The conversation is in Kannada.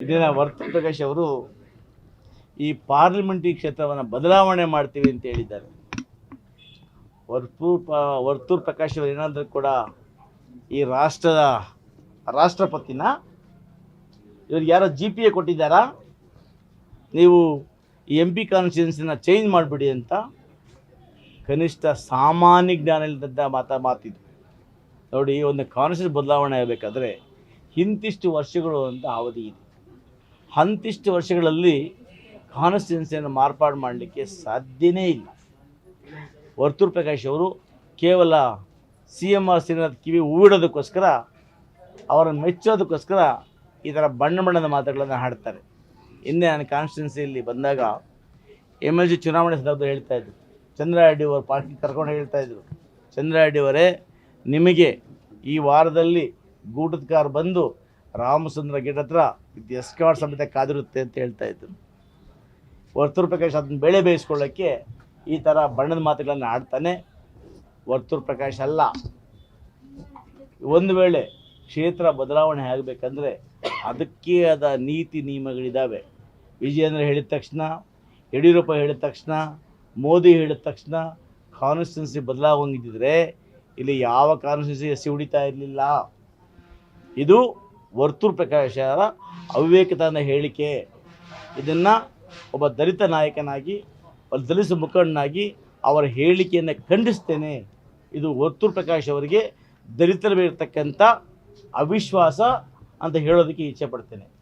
ಇದನ್ನ ವರ್ತ ಪ್ರಕಾಶ್ ಅವರು ಈ ಪಾರ್ಲಿಮೆಂಟ್ರಿ ಕ್ಷೇತ್ರವನ್ನು ಬದಲಾವಣೆ ಮಾಡ್ತೀವಿ ಅಂತ ಹೇಳಿದ್ದಾರೆ. ವರ್ತೂರ್ ಪ, ವರ್ತೂರ್ ಪ್ರಕಾಶ್ ಅವರು ಏನಾದರೂ ಕೂಡ ಈ ರಾಷ್ಟ್ರದ ರಾಷ್ಟ್ರಪತಿನ ಇವ್ರಿಗೆ ಯಾರೋ ಜಿ ಪಿ ಎ ಕೊಟ್ಟಿದ್ದಾರಾ? ನೀವು ಎಂ ಪಿ ಕಾನ್ಸ್ಟಿಟ್ಯೂನ್ಸಿನ ಚೇಂಜ್ ಮಾಡಿಬಿಡಿ ಅಂತ ಕನಿಷ್ಠ ಸಾಮಾನ್ಯ ಜ್ಞಾನ ಇಲ್ಲದಂಥ ಮಾತ ಮಾತಿದು ನೋಡಿ ಒಂದು ಕಾನ್ಸ್ಟಿಟ್ಯೂಷನ್ ಬದಲಾವಣೆ ಆಗಬೇಕಾದ್ರೆ ಇಂತಿಷ್ಟು ವರ್ಷಗಳು ಅಂತ ಅವಧಿ ಇದೆ. ಅಂತಿಷ್ಟು ವರ್ಷಗಳಲ್ಲಿ ಕಾನ್ಸ್ಟಿಟ್ಯೂನ್ಸಿಯನ್ನು ಮಾರ್ಪಾಡು ಮಾಡಲಿಕ್ಕೆ ಸಾಧ್ಯನೇ ಇಲ್ಲ. ವರ್ತೂರ್ ಪ್ರಕಾಶ್ ಅವರು ಕೇವಲ ಸಿ ಎಂ ಆರ್ ಶ್ರೀನಾಥ್ ಕಿವಿ ಹೂಡೋದಕ್ಕೋಸ್ಕರ ಅವರನ್ನು ಮೆಚ್ಚೋದಕ್ಕೋಸ್ಕರ ಈ ಥರ ಬಣ್ಣ ಬಣ್ಣದ ಮಾತುಗಳನ್ನು ಹಾಡ್ತಾರೆ. ಹಿಂದೆ ನಾನು ಕಾನ್ಸ್ಟಿಟ್ಯೂನ್ಸಿಯಲ್ಲಿ ಬಂದಾಗ ಎಂ ಎಲ್ ಜಿ ಚುನಾವಣೆ ಸಂದರ್ಭದಲ್ಲಿ ಹೇಳ್ತಾ ಇದ್ರು. ಚಂದ್ರಾರೆಡ್ಡಿ ಅವರು ಪಾರ್ಟಿಗೆ ಕರ್ಕೊಂಡು ಹೇಳ್ತಾ ಇದ್ರು. ಚಂದ್ರಾರೆಡ್ಡಿ ಅವರೇ, ನಿಮಗೆ ಈ ವಾರದಲ್ಲಿ ಗೂಟದ ಕಾರ್ ಬಂದು ರಾಮಚಂದ್ರ ಗೇಟ್ ಹತ್ರ ಎಸ್ಕಾಟ್ ಸಮೇತ ಕಾದಿರುತ್ತೆ ಅಂತ ಹೇಳ್ತಾ ಇದ್ರು. ವರ್ತೂರ್ ಪ್ರಕಾಶ್ ಅದನ್ನ ಬೆಳೆ ಬೇಯಿಸ್ಕೊಳ್ಳೋಕ್ಕೆ ಈ ಥರ ಬಣ್ಣದ ಮಾತುಗಳನ್ನು ಆಡ್ತಾನೆ ವರ್ತೂರ್ ಪ್ರಕಾಶ್ ಅಲ್ಲ. ಒಂದು ವೇಳೆ ಕ್ಷೇತ್ರ ಬದಲಾವಣೆ ಆಗಬೇಕಂದ್ರೆ ಅದಕ್ಕೆ ಆದ ನೀತಿ ನಿಯಮಗಳಿದ್ದಾವೆ ವಿಜಯೇಂದ್ರ ಹೇಳಿದ ತಕ್ಷಣ, ಯಡಿಯೂರಪ್ಪ ಹೇಳಿದ ತಕ್ಷಣ, ಮೋದಿ ಹೇಳಿದ ತಕ್ಷಣ ಕಾನ್ಸ್ಟಿಟ್ಯೂನ್ಸಿ ಬದಲಾವಂಗಿದ್ದರೆ ಇಲ್ಲಿ ಯಾವ ಕಾನ್ಸ್ಟಿಟ್ಯೂನ್ಸಿ ಎಸಿ ಹೊಡಿತಾ ಇರಲಿಲ್ಲ. ಇದು ವರ್ತೂರ್ ಅವರ ಅವಿವೇಕತನ ಹೇಳಿಕೆ. ಇದನ್ನು ಒಬ್ಬ ದಲಿತ ನಾಯಕನಾಗಿ, ಒಬ್ಬ ದಲಿತ ಮುಖಂಡನಾಗಿ ಅವರ ಹೇಳಿಕೆಯನ್ನು ಖಂಡಿಸ್ತೇನೆ. ಇದು ವರ್ತೂರ್ ಪ್ರಕಾಶ್ ಅವರಿಗೆ ದಲಿತರ ಮೇಲಿರ್ತಕ್ಕಂಥ ಅವಿಶ್ವಾಸ ಅಂತ ಹೇಳೋದಕ್ಕೆ ಇಚ್ಛೆ ಪಡ್ತೇನೆ.